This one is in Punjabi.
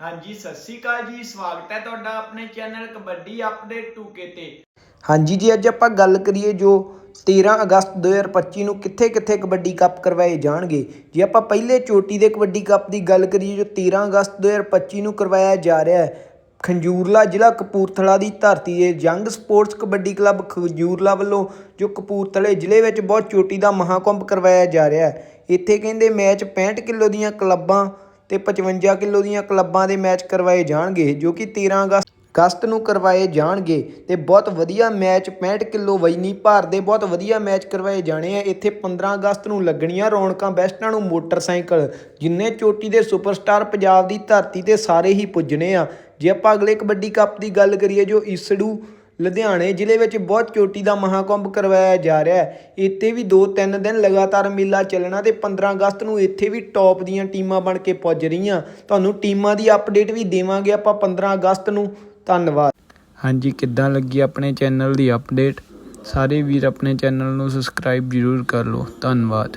ਹਾਂਜੀ, ਸਤਿ ਸ਼੍ਰੀ ਅਕਾਲ ਜੀ, ਸਵਾਗਤ ਹੈ ਤੁਹਾਡਾ ਆਪਣੇ ਚੈਨਲ ਕਬੱਡੀ ਅਪਡੇਟ 2K ਤੇ। ਹਾਂਜੀ ਜੀ, ਅੱਜ ਆਪਾਂ ਗੱਲ ਕਰੀਏ ਜੋ 13 ਅਗਸਤ 2025 ਨੂੰ ਕਿੱਥੇ-ਕਿੱਥੇ ਕਬੱਡੀ ਕੱਪ ਕਰਵਾਏ ਜਾਣਗੇ। ਜੇ ਆਪਾਂ ਪਹਿਲੇ ਚੋਟੀ ਦੇ ਕਬੱਡੀ ਕੱਪ ਦੀ ਗੱਲ ਕਰੀਏ ਜੋ 13 ਅਗਸਤ 2025 ਨੂੰ ਕਰਵਾਇਆ ਜਾ ਰਿਹਾ ਹੈ, ਖੰਜੂਰਲਾ ਜ਼ਿਲ੍ਹਾ ਕਪੂਰਥਲਾ ਦੀ ਧਰਤੀ ਦੇ ਜੰਗ ਸਪੋਰਟਸ ਕਬੱਡੀ ਕਲੱਬ ਖੰਜੂਰਲਾ ਵੱਲੋਂ ਜੋ ਕਪੂਰਥਲੇ ਜ਼ਿਲ੍ਹੇ ਵਿੱਚ ਬਹੁਤ ਚੋਟੀ ਦਾ ਮਹਾਕੁੰਭ ਕਰਵਾਇਆ ਜਾ ਰਿਹਾ ਹੈ। ਇੱਥੇ ਕਹਿੰਦੇ ਮੈਚ 65 ਕਿਲੋ ਦੀਆਂ ਕਲੱਬਾਂ ਤੇ 55 ਕਿਲੋ ਦੀਆਂ ਕਲੱਬਾਂ ਦੇ ਮੈਚ ਕਰਵਾਏ ਜਾਣਗੇ, ਜੋ ਕਿ 13 ਅਗਸਤ ਅਗਸਤ ਨੂੰ ਕਰਵਾਏ ਜਾਣਗੇ ਤੇ ਬਹੁਤ ਵਧੀਆ ਮੈਚ 65 ਕਿਲੋ ਵਜਨੀ ਭਾਰ ਦੇ ਬਹੁਤ ਵਧੀਆ ਮੈਚ ਕਰਵਾਏ ਜਾਣੇ ਆ। ਇੱਥੇ 15 ਅਗਸਤ ਨੂੰ ਲੱਗਣੀਆਂ ਰੌਣਕਾਂ ਬੈਸਟਾਂ ਨੂੰ ਮੋਟਰਸਾਈਕਲ, ਜਿੰਨੇ ਚੋਟੀ ਦੇ ਸੁਪਰਸਟਾਰ ਪੰਜਾਬ ਦੀ ਧਰਤੀ ਤੇ ਸਾਰੇ ਹੀ ਪੁੱਜਣੇ ਆ। ਜੇ ਆਪਾਂ ਅਗਲੇ ਕਬੱਡੀ ਕੱਪ ਦੀ ਗੱਲ ਕਰੀਏ, ਜੋ ਇਸੜੂ ਲੁਧਿਆਣੇ ਜ਼ਿਲ੍ਹੇ ਵਿੱਚ ਬਹੁਤ ਚੋਟੀ ਦਾ ਮਹਾਕੁੰਭ ਕਰਵਾਇਆ ਜਾ ਰਿਹਾ ਹੈ। ਇੱਥੇ ਵੀ 2-3 ਦਿਨ ਲਗਾਤਾਰ ਮੇਲਾ ਚੱਲਣਾ ਤੇ 15 ਅਗਸਤ ਨੂੰ ਇੱਥੇ ਵੀ ਟੌਪ ਦੀਆਂ ਟੀਮਾਂ ਬਣ ਕੇ ਪੁੱਜ ਰਹੀਆਂ। ਤੁਹਾਨੂੰ ਟੀਮਾਂ ਦੀ ਅਪਡੇਟ ਵੀ ਦੇਵਾਂਗੇ ਆਪਾਂ 15 ਅਗਸਤ ਨੂੰ। ਧੰਨਵਾਦ। ਹਾਂਜੀ, ਕਿੱਦਾਂ ਲੱਗੀ ਆਪਣੇ ਚੈਨਲ ਦੀ ਅਪਡੇਟ ਸਾਰੇ ਵੀਰ ਆਪਣੇ ਚੈਨਲ ਨੂੰ ਸਬਸਕ੍ਰਾਈਬ ਜ਼ਰੂਰ ਕਰ ਲਓ। ਧੰਨਵਾਦ।